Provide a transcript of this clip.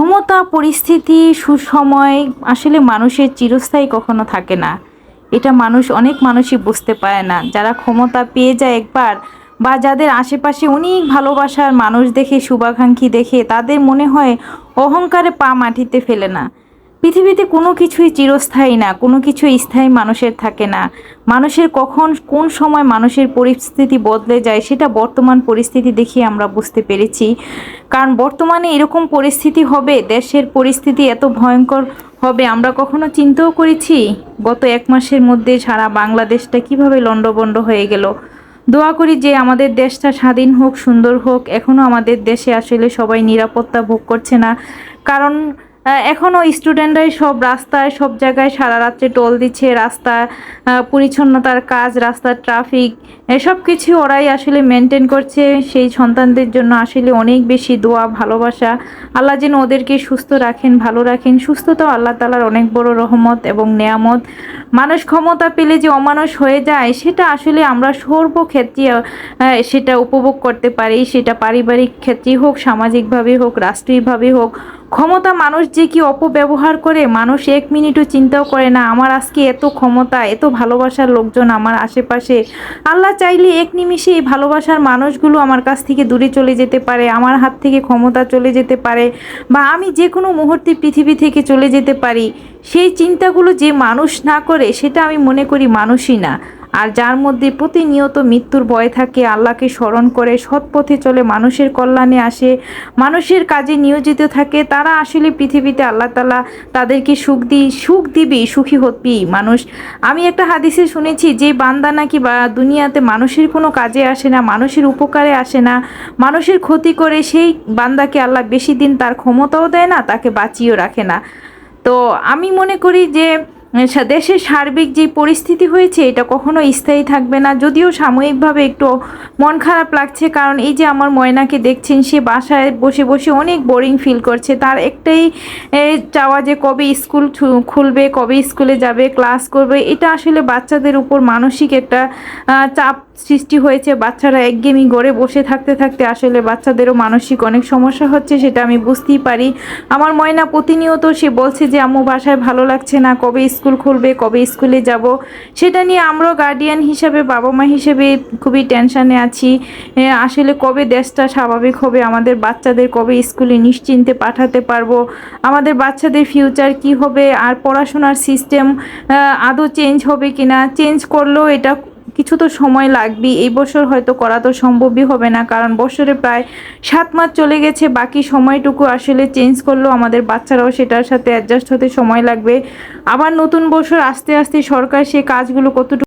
ক্ষমতা, পরিস্থিতি, সুসময় আসলে মানুষের চিরস্থায়ী কখনো থাকে না। এটা মানুষ, অনেক মানুষই বুঝতে পারে না। যারা ক্ষমতা পেয়ে যায় একবার বা যাদের আশেপাশে অনেক ভালোবাসার মানুষ দেখে, শুভাকাঙ্ক্ষী দেখে, তাদের মনে হয় অহংকারে পা মাটিতে ফেলে না। পৃথিবীতে কোনো কিছুই চিরস্থায়ী না, কোনো কিছুই স্থায়ী মানুষের থাকে না। মানুষের কখন, কোন সময় মানুষের পরিস্থিতি বদলে যায় সেটা বর্তমান পরিস্থিতি দেখে আমরা বুঝতে পেরেছি। কারণ বর্তমানে এরকম পরিস্থিতি হবে, দেশের পরিস্থিতি এত ভয়ঙ্কর হবে, আমরা কখনো চিন্তাও করেছি? গত এক মাসের মধ্যে সারা বাংলাদেশটা কীভাবে লণ্ডভণ্ড হয়ে গেল? দোয়া করি যে আমাদের দেশটা স্বাধীন হোক, সুন্দর হোক এখনও আমাদের দেশে আসলে সবাই নিরাপত্তা ভোগ করছে না। কারণ এখনও স্টুডেন্টরাই সব রাস্তায়, সব জায়গায় সারা রাত্রে টোল দিচ্ছে, রাস্তা পরিচ্ছন্নতার কাজ, রাস্তার ট্রাফিক এসব কিছু ওরাই আসলে মেনটেন করছে। সেই সন্তানদের জন্য আসলে অনেক বেশি দোয়া, ভালোবাসা। আল্লাহ যেন ওদেরকে সুস্থ রাখেন, ভালো রাখেন। সুস্থ তো আল্লাহ তালার অনেক বড় রহমত এবং নেয়ামত। মানুষ ক্ষমতা পেলে যে অমানুষ হয়ে যায়, সেটা আসলে আমরা সর্বক্ষেত্রে সেটা উপভোগ করতে পারি। সেটা পারিবারিক ক্ষেত্রেই হোক সামাজিকভাবে হোক রাষ্ট্রীয়ভাবে হোক। ক্ষমতা মানুষ যে কি অপব্যবহার করে, মানুষ এক মিনিটও চিন্তাও করে না, আমার আজকে এত ক্ষমতা, এত ভালোবাসার লোকজন আমার আশেপাশে। আল্লাহ চাইলে এক নিমিষে এই ভালোবাসার মানুষগুলো আমার কাছ থেকে দূরে চলে যেতে পারে, আমার হাত থেকে ক্ষমতা চলে যেতে পারে, বা আমি যে কোনো মুহূর্তে পৃথিবী থেকে চলে যেতে পারি। সেই চিন্তাগুলো যে মানুষ না করে, সেটা আমি মনে করি মানুষই না। আর যার মধ্যে প্রতিনিয়ত মৃত্যুর ভয় থাকে, আল্লাহকে স্মরণ করে, সৎ পথে চলে মানুষের কল্যাণে আসে, মানুষের কাজে নিয়োজিত থাকে, তারা আসলে পৃথিবীতে আল্লাহ তালা তাদেরকে সুখ দিই সুখ দিবি, সুখী হবি মানুষ। আমি একটা হাদিসে শুনেছি, যে বান্দা নাকি বা দুনিয়াতে মানুষের কোনো কাজে আসে না, মানুষের উপকারে আসে না, মানুষের ক্ষতি করে, সেই বান্দাকে আল্লাহ বেশি দিন তার ক্ষমতাও দেয় না, তাকে বাঁচিয়েও রাখে না। তো আমি মনে করি যে দেশের সার্বিক যে পরিস্থিতি হয়েছে, এটা কখনো স্থায়ী থাকবে না। যদিও সাময়িকভাবে একটু মন খারাপ লাগছে, কারণ এই যে আমার ময়নাকে দেখছেন, সে বাসায় বসে বসে অনেক বোরিং ফিল করছে। তার একটাই চাওয়া যে কবে স্কুল খুলবে, কবে স্কুলে যাবে ক্লাস করবে, এটা আসলে বাচ্চাদের উপর মানসিক একটা চাপ সৃষ্টি হয়েছে, বাচ্চারা একগেমি গড়ে বসে থাকতে থাকতে আসলে বাচ্চাদেরও মানসিক অনেক সমস্যা হচ্ছে সেটা আমি বুঝতেই পারি। আমার ময়না প্রতিনিয়ত সে বলছে যে, আম্মু, বাসায় ভালো লাগছে না, কবে স্কুল খুলবে, কবে স্কুলে যাব? সেটা নিয়ে আমরাও গার্ডিয়ান হিসেবে বাবা মা হিসেবে খুবই টেনশানে আছি। আসলে কবে দেশটা স্বাভাবিক হবে, আমাদের বাচ্চাদের কবে স্কুলে নিশ্চিন্তে পাঠাতে পারব? আমাদের বাচ্চাদের ফিউচার কি হবে? আর পড়াশোনার সিস্টেম আদৌ চেঞ্জ হবে কিনা? চেঞ্জ করলেও এটা কিছু তো সময় লাগবে এই বছর হয়তো করা তো সম্ভবই হবে না, কারণ বছরে প্রায় সাত মাস চলে গেছে, বাকি সময়টুকু আসলে চেঞ্জ করলেও আমাদের বাচ্চারাও সেটার সাথে অ্যাডজাস্ট হতে সময় লাগবে। আবার নতুন বছর আস্তে আস্তে সরকার সে কাজগুলো কতটুকু